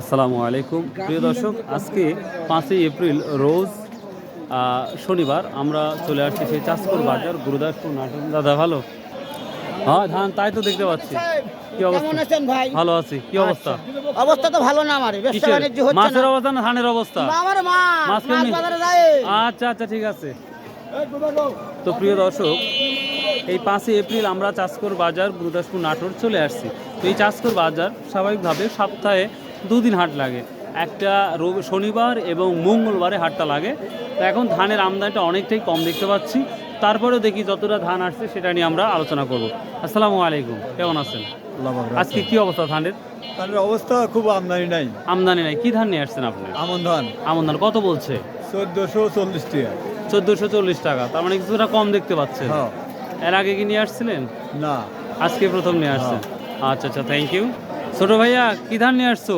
আসসালামু আলাইকুম। প্রিয় দর্শক আজকে পাঁচই এপ্রিল রোজ শনিবার আমরা চলে আসছি সেই চাষকর বাজার গুরুদাসপুর নাটক দাদা ভালো? হ্যাঁ ধান তাই তো দেখতে পাচ্ছি। কি অবস্থা? ভাই? ভালো আছি। কি অবস্থা? অবস্থা তো ভালো না আমার ব্যবসা বাণিজ্য হচ্ছে মাছের অবস্থা না ধানের অবস্থা? আমার মাছ। মাছ বাজারে যায় আচ্ছা আচ্ছা ঠিক আছে। তো প্রিয় দর্শক এই পাঁচই এপ্রিল আমরা চাষকর বাজার গুরুদাসপুর নাটোর চলে আসছি। তো এই চাষকর বাজার স্বাভাবিকভাবে সপ্তাহে দুদিন হাট লাগে। একটা রবি শনিবার এবং মঙ্গলবারে হাটটা লাগে। তো এখন ধানের আমদানিটা অনেকটাই কম দেখতে পাচ্ছি। তারপরেও দেখি যতটা ধান আসছে সেটা নিয়ে আমরা আলোচনা করব। আসসালামু আলাইকুম কেমন আছেন? আজকে কি অবস্থা ধানের? তাদের অবস্থা খুব আমদানি নাই। আমদানি নাই। কি ধান নিয়ে আসছেন আপনি? আমন ধান। আমন ধান। কত বলছে? চোদ্দশো চল্লিশ টাকা। চোদ্দোশো চল্লিশ টাকা। তার মানে কিছুটা কম দেখতে পাচ্ছেন। হ্যাঁ। এর আগে কি নিয়ে আসছিলেন? না। আজকে প্রথম নিয়ে আসছেন। আচ্ছা আচ্ছা থ্যাংক ইউ ছোট ভাইয়া কি ধান নিয়ে আসছো?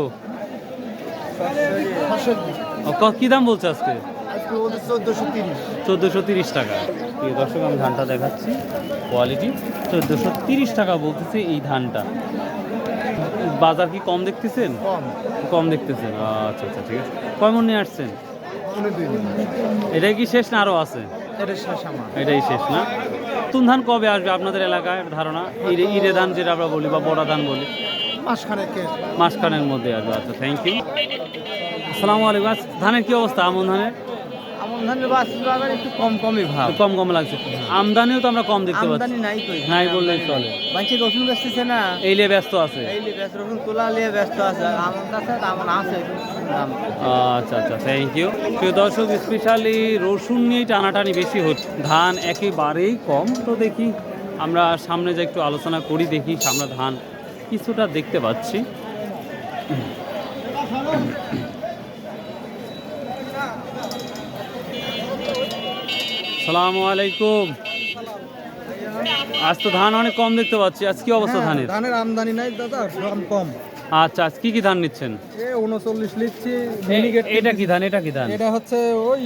কি দাম বলছে আজকে? চোদ্দশো তিরিশ। টাকা। দর্শক আমি ধানটা দেখাচ্ছি। কোয়ালিটি চোদ্দোশো তিরিশ টাকা বলতেছে এই ধানটা। বাজার কি কম দেখতেছেন? কম। দেখতেছেন। আচ্ছা আচ্ছা ঠিক আছে। কয় মন নিয়ে আসছেন? এটাই কি শেষ না আরও আছে? এটাই শেষ না। নতুন ধান কবে আসবে আপনাদের এলাকায়? ধারণা ইরে ইরে ধান যেটা আমরা বলি বা বড়া ধান বলি। মাসখানে মাসখানের মধ্যে আসবে আচ্ছা থ্যাংক ইউ আসসালামু আলাইকুম। আজ ধানের কি অবস্থা আমন ধানের? আমন ধানের বাজার একটু কম কমই ভাব। কম কম লাগছে। আমদানিও তো আমরা কম দেখতে পাচ্ছি। আমদানি নাই কই নাই বললেই চলে। রসুন বেচতেছে না। এই লিয়ে ব্যস্ত আছে। এই লিয়ে ব্যস্ত রসুন তোলা লিয়ে ব্যস্ত আছে। আমন আছে আমন আছে। আচ্ছা আচ্ছা থ্যাংক ইউ প্রিয় দর্শক স্পেশালি রসুন নিয়ে টানাটানি বেশি হচ্ছে। ধান একেবারেই কম। তো দেখি আমরা সামনে যে একটু আলোচনা করি দেখি আমরা ধান কিছুটা দেখতে পাচ্ছি। সালামু আলাইকুম। আজ তো ধান অনেক কম দেখতে পাচ্ছি। আজ কি অবস্থা ধানের? ধানের আমদানি নাই দাদা দাম কম। আচ্ছা আজ কি কি ধান নিচ্ছেন? এ উনচল্লিশ লিখছি এ- এটা কি ধান? এটা কি ধান? এটা হচ্ছে ওই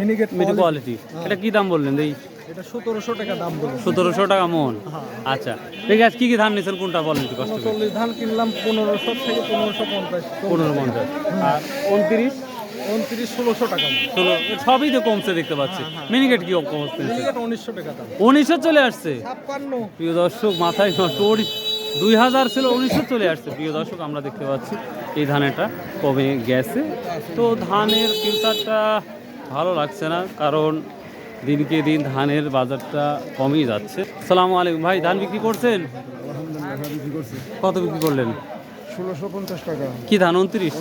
মিনিগেট কোয়ালিটি এটা কি দাম বললেন? এই এটা সতেরোশো টাকা দাম বলে সতেরোশো টাকা মন? আচ্ছা। ঠিক আছে কি কি ধান কোনটা বলেন একটু কষ্ট করে। উনচল্লিশ ধান কিনলাম পনেরোশো থেকে পনেরোশো পঞ্চাশ। পনেরো পঞ্চাশ। আর উনত্রিশ? উনত্রিশ ষোলোশো টাকা ষোলো সবই তো কমছে দেখতে পাচ্ছি। মিনিকেট কি কমছে উনিশশো টাকা দাম। উনিশশো চলে আসছে? প্রিয় দর্শক মাথায় নষ্ট দুই হাজার ছিল উনিশশো চলে আসছে। প্রিয় দর্শক আমরা দেখতে পাচ্ছি এই ধানেরটা কমে গেছে। তো ধানের ফিউচারটা ভালো লাগছে না কারণ দিনকে দিন ধানের বাজারটা কমই যাচ্ছে। সালামু আলাইকুম ভাই ধান বিক্রি করছেন? কত বিক্রি করলেন? ষোলোশো পঞ্চাশ টাকা। কি ধান উনত্রিশ?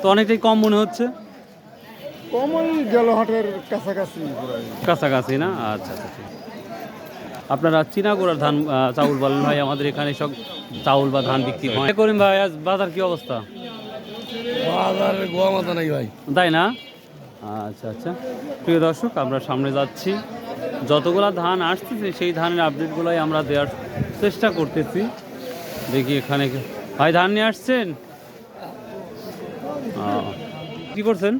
তো অনেকটাই কম মনে হচ্ছে? কমই গেল হাটের কাছাকাছি কাছাকাছি না? আচ্ছা আচ্ছা ঠিক আপনারা চিনাগোড়ার ধান চাউল বলেন ভাই আমাদের এখানে সব চাউল বা ধান বিক্রি হয়। করিম ভাই আজ বাজার কি অবস্থা? বাজারে গোয়া মাথা নাই ভাই। তাই না? আচ্ছা আচ্ছা। প্রিয় দর্শক আমরা সামনে যাচ্ছি। যতগুলা ধান আসতেছে সেই ধানের আপডেটগুলোই আমরা দেওয়ার চেষ্টা করতেছি। দেখি এখানে ভাই ধান নিয়ে আসছেন? কি করছেন?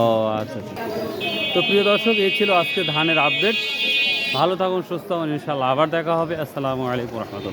ও আচ্ছা আচ্ছা। তো প্রিয় দর্শক এই ছিল আজকে ধানের আপডেট ভালো থাকুন সুস্থ থাকুন ইনশাল্লাহ আবার দেখা হবে। আসসালামু আলাইকুম রহমতুল্লাহ।